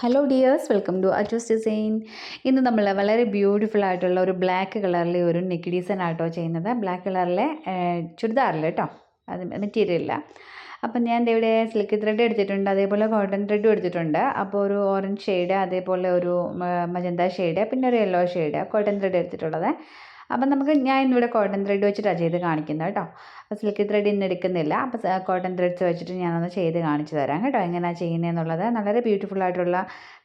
Hello dears welcome to Aju's design ഇന്ന് നമ്മൾ വളരെ ബ്യൂട്ടിഫുൾ ആയിട്ടുള്ള ഒരു ബ്ലാക്ക് കളറിലെ ഒരു നെക്ക് ഡിസൈൻ ആട്ടോ ചെയ്യുന്നത് ബ്ലാക്ക് കളറിലെ ചുരിദാറിൽ കേട്ടോ അത് മെറ്റീരിയലില്ല അപ്പം ഞാൻ ഇവിടെ സിൽക്ക് ത്രെഡ് എടുത്തിട്ടുണ്ട് അതേപോലെ കോട്ടൺ ത്രെഡും എടുത്തിട്ടുണ്ട്. അപ്പോൾ ഒരു ഓറഞ്ച് ഷെയ്ഡ് അതേപോലെ ഒരു മജന്ത ഷെയ്ഡ് പിന്നെ ഒരു യെല്ലോ ഷെയ്ഡ് കോട്ടൺ ത്രെഡ് എടുത്തിട്ടുള്ളത്. അപ്പം നമുക്ക് ഞാൻ ഇന്നിവിടെ കോട്ടൺ ത്രെഡ് വെച്ചിട്ടാണ് ചെയ്ത് കാണിക്കുന്നത് കേട്ടോ. അപ്പോൾ സിൽക്ക് ത്രെഡ് ഇന്ന് എടുക്കുന്നില്ല. അപ്പോൾ കോട്ടൺ ത്രെഡ്സ് വെച്ചിട്ട് ഞാനൊന്ന് ചെയ്ത് കാണിച്ചു തരാം കേട്ടോ. എങ്ങനെയാണ് ചെയ്യുന്നതെന്നുള്ളത് വളരെ ബ്യൂട്ടിഫുൾ ആയിട്ടുള്ള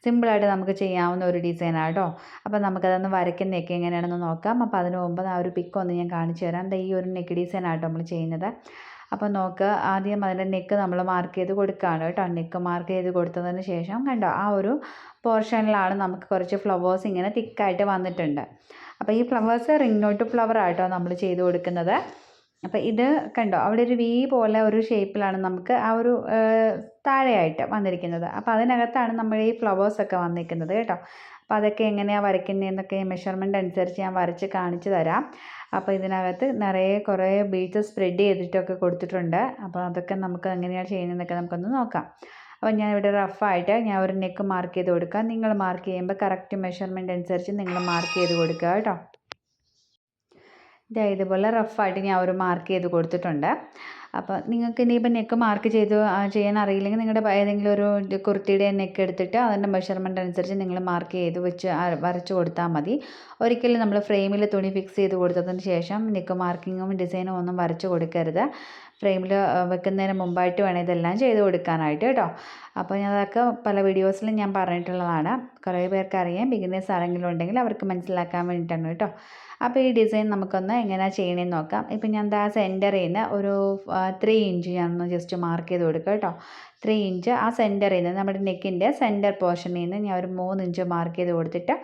സിമ്പിളായിട്ട് നമുക്ക് ചെയ്യാവുന്ന ഒരു ഡിസൈനാണ് കേട്ടോ. അപ്പോൾ നമുക്കതൊന്ന് വരയ്ക്കുന്നതൊക്കെ എങ്ങനെയാണെന്ന് നോക്കാം. അപ്പോൾ അതിന് മുമ്പ് ആ ഒരു പിക്ക് ഒന്ന് ഞാൻ കാണിച്ചു തരാം. ഈ ഒരു നെക്ക് ഡിസൈനാട്ടോ നമ്മൾ ചെയ്യുന്നത്. അപ്പോൾ നോക്ക് ആദ്യം അതിന്റെ നെക്ക് നമ്മൾ മാർക്ക് ചെയ്ത് കൊടുക്കുകയാണ് കേട്ടോ. നെക്ക് മാർക്ക് ചെയ്ത് കൊടുത്തതിന് ശേഷം കണ്ടോ ആ ഒരു പോർഷനിലാണ് നമുക്ക് കുറച്ച് ഫ്ലവേഴ്സ് ഇങ്ങനെ തിക്കായിട്ട് വന്നിട്ടുണ്ട്. അപ്പോൾ ഈ ഫ്ലവേഴ്സ് റിംഗ് നോട്ട് ഫ്ലവർ ആട്ടോ നമ്മൾ ചെയ്ത് കൊടുക്കുന്നത്. അപ്പോൾ ഇത് കണ്ടോ അവിടെ ഒരു വി പോലെ ഒരു ഷേപ്പിലാണ് നമുക്ക് ആ ഒരു താഴെയായിട്ട് വന്നിരിക്കുന്നത്. അപ്പോൾ അതിനകത്താണ് നമ്മൾ ഈ ഫ്ലവേഴ്സൊക്കെ വന്നിരിക്കുന്നത് കേട്ടോ. അപ്പോൾ അതൊക്കെ എങ്ങനെയാണ് വരയ്ക്കുന്നതെന്നൊക്കെ മെഷർമെന്റ് അനുസരിച്ച് ഞാൻ വരച്ച് കാണിച്ചു തരാം. അപ്പോൾ ഇതിനകത്ത് നിറയെ കുറേ ബീഡ്സ് സ്പ്രെഡ് ചെയ്തിട്ടൊക്കെ കൊടുത്തിട്ടുണ്ട്. അപ്പോൾ അതൊക്കെ നമുക്ക് എങ്ങനെയാണ് ചെയ്യുന്നതെന്നൊക്കെ നമുക്കൊന്ന് നോക്കാം. അപ്പോൾ ഞാൻ ഇവിടെ റഫായിട്ട് ഞാൻ ഒരു നെക്ക് മാർക്ക് ചെയ്ത് കൊടുക്കാം. നിങ്ങൾ മാർക്ക് ചെയ്യുമ്പോൾ കറക്റ്റ് മെഷർമെന്റ് അനുസരിച്ച് നിങ്ങൾ മാർക്ക് ചെയ്ത് കൊടുക്കുക കേട്ടോ. ഇതാ ഇതുപോലെ റഫായിട്ട് ഞാൻ ഒരു മാർക്ക് ചെയ്ത് കൊടുത്തിട്ടുണ്ട്. അപ്പോൾ നിങ്ങൾക്ക് ഇനിയിപ്പോൾ നെക്ക് മാർക്ക് ചെയ്ത് ചെയ്യാൻ അറിയില്ലെങ്കിൽ നിങ്ങളുടെ ഏതെങ്കിലും ഒരു കുർത്തിയുടെ നെക്ക് എടുത്തിട്ട് അതിന്റെ മെഷർമെന്റ് അനുസരിച്ച് നിങ്ങൾ മാർക്ക് ചെയ്ത് വെച്ച് വരച്ച് കൊടുത്താൽ മതി. ഒരിക്കലും നമ്മൾ ഫ്രെയിമിൽ തുണി ഫിക്സ് ചെയ്ത് കൊടുത്തതിന് ശേഷം നെക്ക് മാർക്കിങ്ങും ഡിസൈനും ഒന്നും വരച്ച് കൊടുക്കരുത്. ഫ്രെയിമിൽ വെക്കുന്നതിന് മുമ്പായിട്ട് വേണം ഇതെല്ലാം ചെയ്ത് കൊടുക്കാനായിട്ട് കേട്ടോ. അപ്പോൾ ഞാൻ അതൊക്കെ പല വീഡിയോസിലും ഞാൻ പറഞ്ഞിട്ടുള്ളതാണ്. കുറേ പേർക്ക് അറിയാം ബിഗിനേഴ്സ് ആരെങ്കിലും ഉണ്ടെങ്കിൽ അവർക്ക് മനസ്സിലാക്കാൻ വേണ്ടിയിട്ടാണ് കേട്ടോ. അപ്പോൾ ഈ ഡിസൈൻ നമുക്കൊന്ന് എങ്ങനെയാണ് ചെയ്യണമെന്ന് നോക്കാം. ഇപ്പം ഞാൻ ദാ സെന്ററിൽ നിന്ന് ഒരു ത്രീ ഇഞ്ച് ഞാനൊന്ന് ജസ്റ്റ് മാർക്ക് ചെയ്ത് കൊടുക്കാം കേട്ടോ. ത്രീ ഇഞ്ച് ആ സെന്ററിൽ നിന്ന് നമ്മുടെ നെക്കിന്റെ സെന്റർ പോർഷനിൽ നിന്ന് ഞാൻ ഒരു മൂന്ന് ഇഞ്ച് മാർക്ക് ചെയ്ത് കൊടുത്തിട്ട്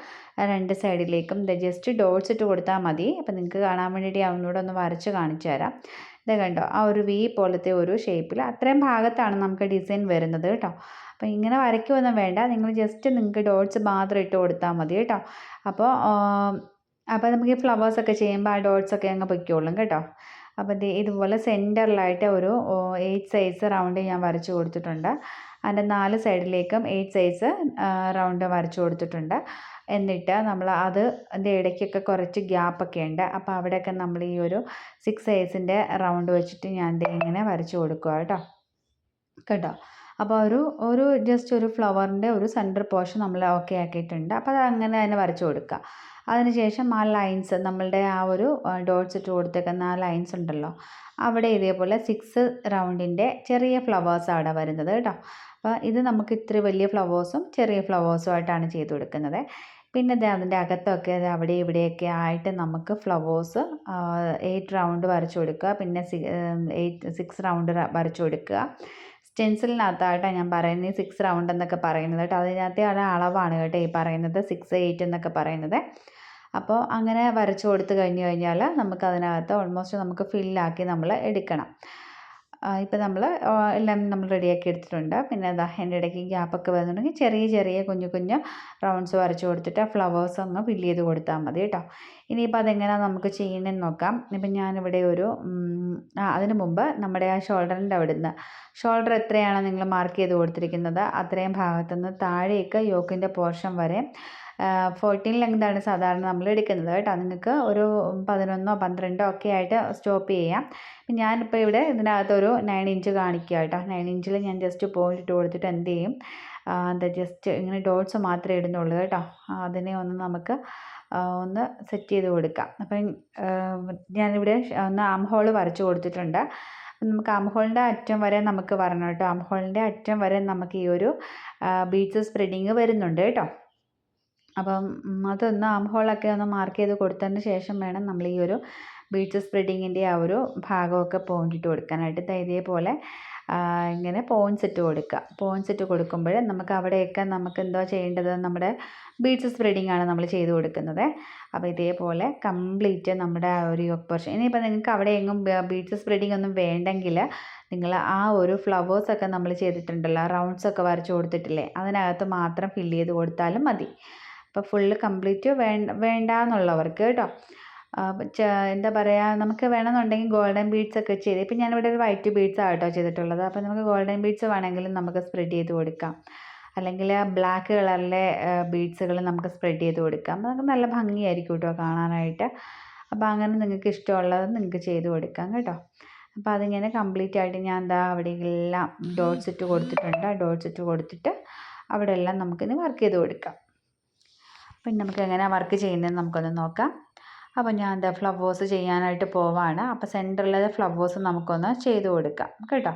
രണ്ട് സൈഡിലേക്കും ജസ്റ്റ് ഡോട്ട്സ് ഇട്ട് കൊടുത്താൽ മതി. അപ്പോൾ നിങ്ങൾക്ക് കാണാൻ വേണ്ടിയിട്ട് ഒന്നുകൂടെ ഒന്ന് വരച്ച് കാണിച്ചു തരാം. ഇത് കണ്ടോ ആ ഒരു വി പോലത്തെ ഒരു ഷേപ്പിൽ അത്രയും ഭാഗത്താണ് നമുക്ക് ഡിസൈൻ വരുന്നത് കേട്ടോ. അപ്പോൾ ഇങ്ങനെ വരയ്ക്കുമൊന്നും വേണ്ട നിങ്ങൾ ജസ്റ്റ് നിങ്ങൾക്ക് ഡോട്ട്സ് മാത്രം ഇട്ട് കൊടുത്താൽ മതി കേട്ടോ. അപ്പോൾ അപ്പോൾ നമുക്ക് ഈ ഫ്ലവേഴ്സൊക്കെ ചെയ്യുമ്പോൾ ആ ഡോട്ട്സൊക്കെ അങ്ങ് പൊയ്ക്കോളും കേട്ടോ. അപ്പോൾ ഇത് ഇതുപോലെ സെന്ററിലായിട്ട് ഒരു എയ്റ്റ് സൈസ് റൗണ്ട് ഞാൻ വരച്ച് കൊടുത്തിട്ടുണ്ട്. അതിന്റെ നാല് സൈഡിലേക്കും എയ്റ്റ് സൈസ് റൗണ്ട് വരച്ചു കൊടുത്തിട്ടുണ്ട്. എന്നിട്ട് നമ്മൾ അത് അതിന്റെ ഇടയ്ക്കൊക്കെ കുറച്ച് ഗ്യാപ്പൊക്കെ ഉണ്ട്. അപ്പോൾ അവിടെയൊക്കെ നമ്മൾ ഈ ഒരു സിക്സ് സൈസിന്റെ റൗണ്ട് വെച്ചിട്ട് ഞാൻ ഇങ്ങനെ വരച്ചു കൊടുക്കുക കേട്ടോ. കേട്ടോ? അപ്പോൾ ഒരു ഒരു ജസ്റ്റ് ഒരു ഫ്ലവറിന്റെ ഒരു സെന്റർ പോർഷൻ നമ്മൾ ഓക്കെ ആക്കിയിട്ടുണ്ട്. അപ്പോൾ അത് അങ്ങനെ തന്നെ വരച്ചു കൊടുക്കുക. അതിനുശേഷം ആ ലൈൻസ് നമ്മളുടെ ആ ഒരു ഡോട്ട്സ് ഇട്ട് കൊടുത്തേക്കുന്ന ആ ലൈൻസ് ഉണ്ടല്ലോ. അവിടെ ഇതേപോലെ സിക്സ് റൗണ്ടിന്റെ ചെറിയ ഫ്ലവേഴ്സ് അവിടെ വരുന്നത് കേട്ടോ. അപ്പോൾ ഇത് നമുക്ക് ഇത്ര വലിയ ഫ്ലവേഴ്സും ചെറിയ ഫ്ലവേഴ്സും ആയിട്ടാണ് ചെയ്ത് കൊടുക്കുന്നത്. പിന്നെ അതിന്റെ അകത്തൊക്കെ അവിടെ ഇവിടെയൊക്കെ ആയിട്ട് നമുക്ക് ഫ്ലവേഴ്സ് എയ്റ്റ് റൗണ്ട് വരച്ചു കൊടുക്കുക. പിന്നെ എയ്റ്റ് സിക്സ് റൗണ്ട് വരച്ചു കൊടുക്കുക. സ്റ്റെൻസിലിനകത്തായിട്ടാണ് ഞാൻ പറയുന്നത് സിക്സ് റൗണ്ട് എന്നൊക്കെ പറയുന്നത് കേട്ടോ. അതിനകത്തെ അളവാണ് കേട്ടോ ഈ പറയുന്നത്. സിക്സ് എയ്റ്റ് എന്നൊക്കെ പറയുന്നത്. അപ്പോൾ അങ്ങനെ വരച്ചു കൊടുത്തു കഴിഞ്ഞ് കഴിഞ്ഞാൽ നമുക്ക് അതിനകത്ത് ഓൾമോസ്റ്റ് നമുക്ക് ഫില്ലാക്കി നമ്മൾ എടുക്കണം. ഇപ്പം നമ്മൾ എല്ലാം നമ്മൾ റെഡിയാക്കി എടുത്തിട്ടുണ്ട്. പിന്നെ അതാ എന്റെ ഇടയ്ക്ക് ഗ്യാപ്പൊക്കെ വരുന്നുണ്ടെങ്കിൽ ചെറിയ ചെറിയ കുഞ്ഞു കുഞ്ഞു റൗണ്ട്സ് വരച്ച് കൊടുത്തിട്ട് ഫ്ലവേഴ്സ് അങ്ങ് ഫില്ല് ചെയ്ത് കൊടുത്താൽ മതി കേട്ടോ ഇനിയിപ്പോൾ അതെങ്ങനെയാണ് നമുക്ക് ചെയ്യണമെന്ന് നോക്കാം. ഇപ്പം ഞാനിവിടെ ഒരു അതിന് മുമ്പ് നമ്മുടെ ആ ഷോൾഡറിന്റെ അവിടെ നിന്ന് ഷോൾഡർ എത്രയാണ് നിങ്ങൾ മാർക്ക് ചെയ്ത് കൊടുത്തിരിക്കുന്നത്? അത്രയും ഭാഗത്തുനിന്ന് താഴേക്ക് യോക്കിന്റെ പോർഷൻ വരെ ഫോർട്ടീൻ ലെങ്താണ് സാധാരണ നമ്മൾ എടുക്കുന്നത് കേട്ടോ. നിങ്ങൾക്ക് ഒരു പതിനൊന്നോ പന്ത്രണ്ടോ ഒക്കെ ആയിട്ട് സ്റ്റോപ്പ് ചെയ്യാം. ഞാനിപ്പോൾ ഇവിടെ ഇതിനകത്തൊരു നയൻ ഇഞ്ച് കാണിക്കുക കേട്ടോ. നയൻ ഇഞ്ചിൽ ഞാൻ ജസ്റ്റ് പോയിന്റ് ഇട്ട് കൊടുത്തിട്ട് എന്ത് ചെയ്യും? എന്താ ജസ്റ്റ് ഇങ്ങനെ ഡോട്ട്സ് മാത്രമേ ഇടുന്നുള്ളൂ കേട്ടോ. അതിനെ ഒന്ന് നമുക്ക് ഒന്ന് സെറ്റ് ചെയ്ത് കൊടുക്കാം. അപ്പം ഞാനിവിടെ ഒന്ന് ആം ഹോൾ വരച്ച് കൊടുത്തിട്ടുണ്ട്. നമുക്ക് ആംഹോളിന്റെ അറ്റം വരെ നമുക്ക് വരണം കേട്ടോ. ആംഹോളിന്റെ അറ്റം വരെ നമുക്ക് ഈ ഒരു ബീച്ച് സ്പ്രെഡിങ് വരുന്നുണ്ട് കേട്ടോ. അപ്പം അതൊന്ന് ആം ഹോളൊക്കെ ഒന്ന് മാർക്ക് ചെയ്ത് കൊടുത്തതിന് ശേഷം വേണം നമ്മൾ ഈ ഒരു ബീച്ച് സ്പ്രെഡിങ്ങിന്റെ ആ ഒരു ഭാഗമൊക്കെ പോയിന്റ് ഇട്ട് കൊടുക്കാനായിട്ട്. ഇതേപോലെ ഇങ്ങനെ പോയിൻസ് ഇട്ട് കൊടുക്കുക. പോയിൻസ് ഇട്ട് കൊടുക്കുമ്പോൾ നമുക്ക് അവിടെയൊക്കെ നമുക്ക് എന്തോ ചെയ്യേണ്ടത്? നമ്മുടെ ബീഡ്സ് സ്പ്രെഡിങ് ആണ് നമ്മൾ ചെയ്ത് കൊടുക്കുന്നത്. അപ്പോൾ ഇതേപോലെ കംപ്ലീറ്റ് നമ്മുടെ ആ ഒരു യോക്ക് ഇനിയിപ്പോൾ നിങ്ങൾക്ക് അവിടെ എങ്ങും ബീഡ്സ് സ്പ്രെഡിങ് ഒന്നും വേണ്ടെങ്കിൽ നിങ്ങൾ ആ ഒരു ഫ്ലവേഴ്സൊക്കെ നമ്മൾ ചെയ്തിട്ടുണ്ടല്ലോ റൗണ്ട്സൊക്കെ വരച്ച് കൊടുത്തിട്ടില്ലേ അതിനകത്ത് മാത്രം ഫില്ല് ചെയ്ത് കൊടുത്താലും മതി. അപ്പോൾ ഫുള്ള് കംപ്ലീറ്റ് വേണ്ട വേണ്ട എന്നുള്ളവർക്ക് കേട്ടോ എന്താ പറയുക നമുക്ക് വേണമെന്നുണ്ടെങ്കിൽ ഗോൾഡൻ ബീഡ്സ് ഒക്കെ ചെയ്ത് ഇപ്പം ഞാനിവിടെ ഒരു വൈറ്റ് ബീഡ്സ് ആട്ടോ ചെയ്തിട്ടുള്ളത്. അപ്പോൾ നമുക്ക് ഗോൾഡൻ ബീഡ്സ് വേണമെങ്കിലും നമുക്ക് സ്പ്രെഡ് ചെയ്ത് കൊടുക്കാം. അല്ലെങ്കിൽ ബ്ലാക്ക് കളറിലെ ബീഡ്സുകൾ നമുക്ക് സ്പ്രെഡ് ചെയ്ത് കൊടുക്കാം. നമുക്ക് നല്ല ഭംഗിയായിരിക്കും കേട്ടോ കാണാനായിട്ട്. അപ്പോൾ അങ്ങനെ നിങ്ങൾക്ക് ഇഷ്ടമുള്ളത് നിങ്ങൾക്ക് ചെയ്ത് കൊടുക്കാം കേട്ടോ. അപ്പോൾ അതിങ്ങനെ കംപ്ലീറ്റ് ആയിട്ട് ഞാൻ എന്താ അവിടെ എല്ലാം ഡോട്ട്സ് ഇട്ട് കൊടുത്തിട്ടുണ്ട്. ഡോട്ട്സ് ഇട്ട് കൊടുത്തിട്ട് അവിടെ എല്ലാം നമുക്കിനി വർക്ക് ചെയ്ത് കൊടുക്കാം. പിന്നെ നമുക്ക് എങ്ങനെയാണ് വർക്ക് ചെയ്യുന്നതെന്ന് നമുക്കൊന്ന് നോക്കാം. അപ്പോൾ ഞാൻ എന്താ ഫ്ലവേഴ്സ് ചെയ്യാനായിട്ട് പോവാണ്. അപ്പോൾ സെന്ററിലെ ഫ്ലവേഴ്സ് നമുക്കൊന്ന് ചെയ്ത് കൊടുക്കാം. കേട്ടോ?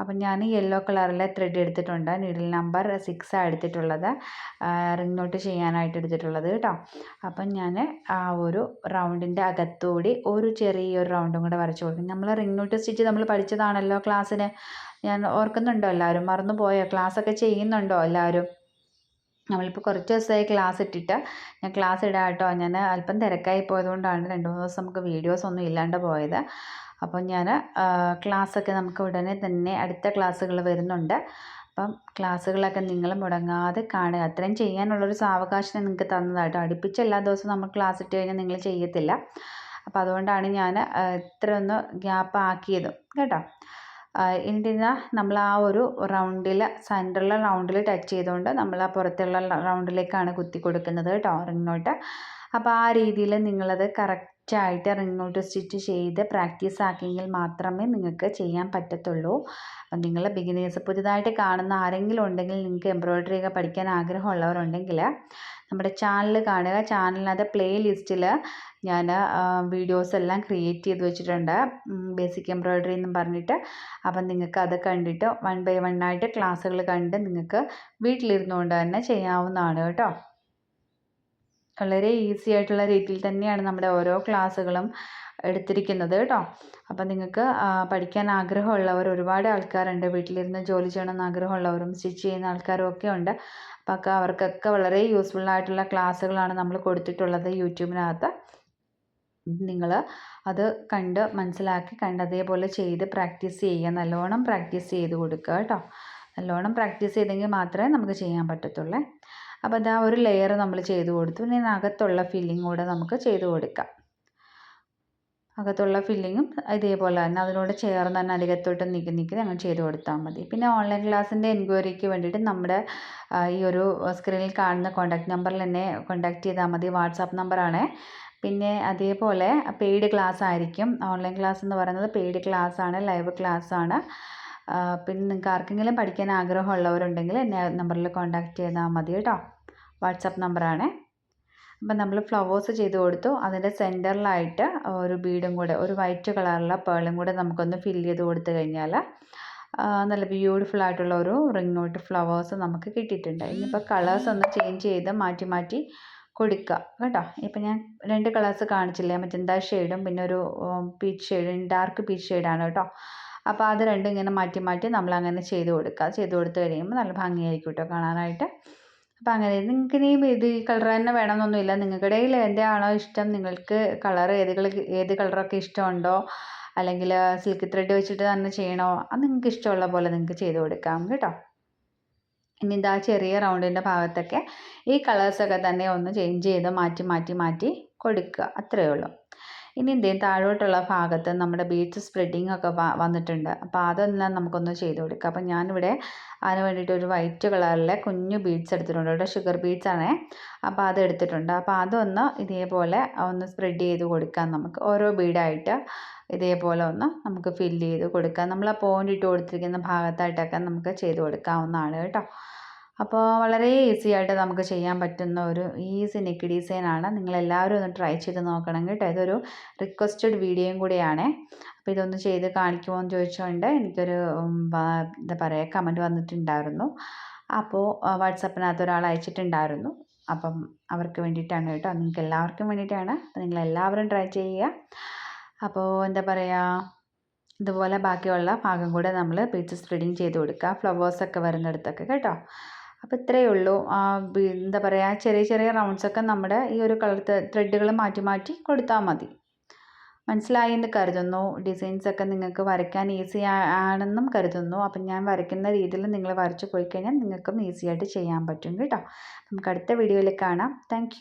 അപ്പം ഞാൻ യെല്ലോ കളറിലെ ത്രെഡ് എടുത്തിട്ടുണ്ട്. നീഡിൽ നമ്പർ സിക്സാണ് എടുത്തിട്ടുള്ളത്. റിംഗ് നോട്ട് ചെയ്യാനായിട്ട് എടുത്തിട്ടുള്ളത് കേട്ടോ? അപ്പം ഞാൻ ആ ഒരു റൗണ്ടിന്റെ അകത്തുകൂടി ഒരു ചെറിയൊരു റൗണ്ടും കൂടെ വരച്ച് കൊടുക്കും. നമ്മൾ റിംഗ് നോട്ട് സ്റ്റിച്ച് നമ്മൾ പഠിച്ചതാണല്ലോ ക്ലാസ്സിന് ഞാൻ ഓർക്കുന്നുണ്ടോ എല്ലാവരും? മറന്നു പോയോ ക്ലാസ്സൊക്കെ ചെയ്യുന്നുണ്ടോ എല്ലാവരും? നമ്മളിപ്പോൾ കുറച്ച് ദിവസമായി ക്ലാസ് ഇട്ടിട്ട്. ഞാൻ ക്ലാസ് ഇടാം കേട്ടോ ഞാൻ അല്പം തിരക്കായി പോയതുകൊണ്ടാണ് രണ്ട് മൂന്ന് ദിവസം നമുക്ക് വീഡിയോസ് ഒന്നും ഇല്ലാണ്ട് പോയത്. അപ്പം ഞാൻ ക്ലാസ്സൊക്കെ നമുക്ക് ഉടനെ തന്നെ അടുത്ത ക്ലാസ്സുകൾ വരുന്നുണ്ട്. അപ്പം ക്ലാസ്സുകളൊക്കെ നിങ്ങൾ മുടങ്ങാതെ കാണുക. അത്രയും ചെയ്യാനുള്ളൊരു സാവകാശം നിങ്ങൾക്ക് തന്നതാട്ടോ അടുപ്പിച്ച് എല്ലാ ദിവസവും നമ്മൾ ക്ലാസ് ഇട്ട് കഴിഞ്ഞാൽ നിങ്ങൾ ചെയ്യത്തില്ല. അപ്പോൾ അതുകൊണ്ടാണ് ഞാൻ ഇത്ര ഒന്ന് ഗ്യാപ്പ് ആക്കിയതും. കേട്ടോ? എന്നിട്ട് നമ്മൾ ആ ഒരു റൗണ്ടിൽ സെന്ററിലെ റൗണ്ടിൽ ടച്ച് ചെയ്തുകൊണ്ട് നമ്മൾ ആ പുറത്തുള്ള റൗണ്ടിലേക്കാണ് കുത്തി കൊടുക്കുന്നത് കേട്ടോ അപ്പോൾ ആ രീതിയിൽ നിങ്ങളത് കറക്റ്റായിട്ട് റിംഗ് നോട്ട് സ്റ്റിച്ച് ചെയ്ത് പ്രാക്ടീസ് ആക്കിയെങ്കിൽ മാത്രമേ നിങ്ങൾക്ക് ചെയ്യാൻ പറ്റത്തുള്ളൂ. അപ്പം നിങ്ങൾ ബിഗിനേഴ്സ് പുതുതായിട്ട് കാണുന്ന ആരെങ്കിലും ഉണ്ടെങ്കിൽ നിങ്ങൾക്ക് എംബ്രോയ്ഡറി ഒക്കെ പഠിക്കാൻ ആഗ്രഹമുള്ളവരുണ്ടെങ്കിൽ നമ്മുടെ ചാനൽ കാണുക. ചാനലിനകത്ത് പ്ലേ ലിസ്റ്റിൽ ഞാൻ വീഡിയോസ് എല്ലാം ക്രിയേറ്റ് ചെയ്ത് വെച്ചിട്ടുണ്ട്. ബേസിക് എംബ്രോയ്ഡറി എന്നും പറഞ്ഞിട്ട്. അപ്പം നിങ്ങൾക്ക് അത് കണ്ടിട്ട് വൺ ബൈ വൺ ആയിട്ട് ക്ലാസ്സുകൾ കണ്ട് നിങ്ങൾക്ക് വീട്ടിലിരുന്നുകൊണ്ട് തന്നെ ചെയ്യാവുന്നതാണ് കേട്ടോ. വളരെ ഈസി ആയിട്ടുള്ള രീതിയിൽ തന്നെയാണ് നമ്മുടെ ഓരോ ക്ലാസ്സുകളും എടുത്തിരിക്കുന്നത് കേട്ടോ. അപ്പം നിങ്ങൾക്ക് പഠിക്കാൻ ആഗ്രഹമുള്ളവർ ഒരുപാട് ആൾക്കാരുണ്ട്. വീട്ടിലിരുന്ന് ജോലി ചെയ്യണമെന്ന് ആഗ്രഹമുള്ളവരും സ്റ്റിച്ച് ചെയ്യുന്ന ആൾക്കാരും ഒക്കെ ഉണ്ട്. അപ്പോൾ ഒക്കെ അവർക്കൊക്കെ വളരെ യൂസ്ഫുൾ ആയിട്ടുള്ള ക്ലാസ്സുകളാണ് നമ്മൾ കൊടുത്തിട്ടുള്ളത് യൂട്യൂബിനകത്ത്. നിങ്ങൾ അത് കണ്ട് മനസ്സിലാക്കി കണ്ട് അതേപോലെ ചെയ്ത് പ്രാക്ടീസ് ചെയ്യുക. നല്ലോണം പ്രാക്ടീസ് ചെയ്ത് കൊടുക്കുക കേട്ടോ. നല്ലോണം പ്രാക്ടീസ് ചെയ്തെങ്കിൽ മാത്രമേ നമുക്ക് ചെയ്യാൻ പറ്റത്തുള്ളൂ. അപ്പോൾ അതാ ഒരു ലെയർ നമ്മൾ ചെയ്ത് കൊടുത്തു. പിന്നെ അകത്തുള്ള ഫില്ലിംഗ് കൂടെ നമുക്ക് ചെയ്ത് കൊടുക്കാം. അകത്തുള്ള ഫില്ലിങ്ങും ഇതേപോലെ തന്നെ. അതിനോട് ചേർന്ന് തന്നെ അരികത്തോട്ട് നീക്കി നീക്കി അങ്ങ് ചെയ്ത് കൊടുത്താൽ മതി. പിന്നെ ഓൺലൈൻ ക്ലാസ്സിന്റെ എൻക്വയറിക്ക് വേണ്ടിയിട്ട് നമ്മുടെ ഈ ഒരു സ്ക്രീനിൽ കാണുന്ന കോൺടാക്റ്റ് നമ്പറിൽ തന്നെ കോൺടാക്റ്റ് ചെയ്താൽ മതി. വാട്സാപ്പ് നമ്പറാണ് പിന്നെ അതേപോലെ പെയ്ഡ് ക്ലാസ് ആയിരിക്കും. ഓൺലൈൻ ക്ലാസ് എന്ന് പറയുന്നത് പെയ്ഡ് ക്ലാസ് ആണ് ലൈവ് ക്ലാസ് ആണ്. പിന്നെ നിങ്ങൾക്ക് ആർക്കെങ്കിലും പഠിക്കാൻ ആഗ്രഹമുള്ളവരുണ്ടെങ്കിൽ എന്നെ നമ്പറിൽ കോൺടാക്റ്റ് ചെയ്താൽ മതി കേട്ടോ. വാട്സാപ്പ് നമ്പറാണ് അപ്പം നമ്മൾ ഫ്ലവേഴ്സ് ചെയ്ത് കൊടുത്തു. അതിന്റെ സെന്ററിലായിട്ട് ഒരു ബീഡും കൂടെ ഒരു വൈറ്റ് കളറുള്ള പേളും കൂടെ നമുക്കൊന്ന് ഫിൽ ചെയ്ത് കൊടുത്തു കഴിഞ്ഞാൽ നല്ല ബ്യൂട്ടിഫുൾ ആയിട്ടുള്ള ഒരു റിംഗ് ഫ്ലവേഴ്സ് നമുക്ക് കിട്ടിയിട്ടുണ്ട്. ഇനിയിപ്പോൾ കളേഴ്സ് ഒന്ന് ചേഞ്ച് ചെയ്ത് മാറ്റി മാറ്റി കൊടുക്കുക. കേട്ടോ? ഇപ്പം ഞാൻ രണ്ട് കളേഴ്സ് കാണിച്ചില്ലേ? മറ്റെന്താ ഷെയ്ഡും പിന്നെ ഒരു പീച്ച് ഷെയ്ഡ് ഡാർക്ക് പീച്ച് ഷെയ്ഡാണ് കേട്ടോ? അപ്പോൾ അത് രണ്ടും ഇങ്ങനെ മാറ്റി മാറ്റി നമ്മൾ അങ്ങനെ ചെയ്ത് കൊടുക്കുക. ചെയ്ത് കൊടുത്ത് കഴിയുമ്പോൾ നല്ല ഭംഗിയായിരിക്കും കേട്ടോ കാണാനായിട്ട്. അപ്പോൾ അങ്ങനെ നിങ്ങൾക്ക് ഇനി ഈ കളർ തന്നെ വേണമെന്നൊന്നുമില്ല. നിങ്ങളുടെ കയ്യിൽ ഏതാണോ ഇഷ്ടം? നിങ്ങൾക്ക് കളർ ഏത് ഏത് കളറൊക്കെ ഇഷ്ടമുണ്ടോ? അല്ലെങ്കിൽ സിൽക്ക് ത്രെഡ് വെച്ചിട്ട് തന്നെ ചെയ്യണോ? അത് നിങ്ങൾക്ക് ഇഷ്ടമുള്ള പോലെ നിങ്ങൾക്ക് ചെയ്ത് കൊടുക്കാം കേട്ടോ. ഇനി ഇതാ ചെറിയ റൗണ്ടിന്റെ ഭാഗത്തൊക്കെ ഈ കളേഴ്സൊക്കെ തന്നെ ഒന്ന് ചേഞ്ച് ചെയ്ത് മാറ്റി മാറ്റി മാറ്റി കൊടുക്കുക. അത്രയേ ഉള്ളൂ. ഇനി എന്ത് ചെയ്യും താഴോട്ടുള്ള ഭാഗത്ത് നമ്മുടെ ബീഡ്സ് സ്പ്രെഡിങ് ഒക്കെ വന്നിട്ടുണ്ട്. അപ്പോൾ അതെല്ലാം നമുക്കൊന്ന് ചെയ്ത് കൊടുക്കാം. അപ്പോൾ ഞാനിവിടെ അതിന് വേണ്ടിയിട്ട് ഒരു വൈറ്റ് കളറിലെ കുഞ്ഞു ബീഡ്സ് എടുത്തിട്ടുണ്ട് ഇവിടെ ഷുഗർ ബീഡ്സ് ആണേ. അപ്പോൾ അത് എടുത്തിട്ടുണ്ട്. അപ്പോൾ അതൊന്ന് ഇതേപോലെ ഒന്ന് സ്പ്രെഡ് ചെയ്ത് കൊടുക്കാം നമുക്ക്. ഓരോ ബീഡായിട്ട് ഇതേപോലെ ഒന്ന് നമുക്ക് ഫില്ല് ചെയ്ത് കൊടുക്കാം. നമ്മൾ ആ പോയിന്റ് ഇട്ട് കൊടുത്തിരിക്കുന്ന ഭാഗത്തായിട്ടൊക്കെ നമുക്ക് ചെയ്ത് കൊടുക്കാവുന്നതാണ് കേട്ടോ. അപ്പോൾ വളരെ ഈസി ആയിട്ട് നമുക്ക് ചെയ്യാൻ പറ്റുന്ന ഒരു ഈസി നെക്ക് ഡിസൈനാണ് നിങ്ങളെല്ലാവരും ഒന്ന് ട്രൈ ചെയ്ത് നോക്കണം കേട്ടോ. ഇതൊരു റിക്വസ്റ്റഡ് വീഡിയോയും കൂടിയാണ്. അപ്പോൾ ഇതൊന്ന് ചെയ്ത് കാണിക്കുമോ എന്ന് ചോദിച്ചുകൊണ്ട് എനിക്കൊരു എന്താ പറയുക കമന്റ് വന്നിട്ടുണ്ടായിരുന്നു. അപ്പോൾ വാട്സപ്പിനകത്ത് ഒരാൾ അയച്ചിട്ടുണ്ടായിരുന്നു. അപ്പം അവർക്ക് വേണ്ടിയിട്ടാണ് കേട്ടോ. നിങ്ങൾക്ക് എല്ലാവർക്കും വേണ്ടിയിട്ടാണ്. നിങ്ങളെല്ലാവരും ട്രൈ ചെയ്യുക. അപ്പോൾ എന്താ പറയുക ഇതുപോലെ ബാക്കിയുള്ള ഭാഗം കൂടെ നമ്മൾ പീച്ച് സ്പ്രെഡിങ് ചെയ്ത് കൊടുക്കുക. ഫ്ലവേഴ്സൊക്കെ വരുന്നിടത്തൊക്കെ കേട്ടോ. അപ്പോൾ ഇത്രയേ ഉള്ളൂ. എന്താ പറയുക ചെറിയ ചെറിയ റൗണ്ട്സൊക്കെ നമ്മുടെ ഈ ഒരു കളർ ത്രെഡുകൾ മാറ്റി മാറ്റി കൊടുത്താൽ മതി. മനസ്സിലായി എന്ന് കരുതുന്നു. ഡിസൈൻസൊക്കെ നിങ്ങൾക്ക് വരയ്ക്കാൻ ഈസി ആണെന്നും കരുതുന്നു. അപ്പം ഞാൻ വരയ്ക്കുന്ന രീതിയിൽ നിങ്ങൾ വരച്ച് പോയി കഴിഞ്ഞാൽ നിങ്ങൾക്കും ഈസി ആയിട്ട് ചെയ്യാൻ പറ്റും കേട്ടോ. നമുക്ക് അടുത്ത വീഡിയോയിൽ കാണാം. താങ്ക്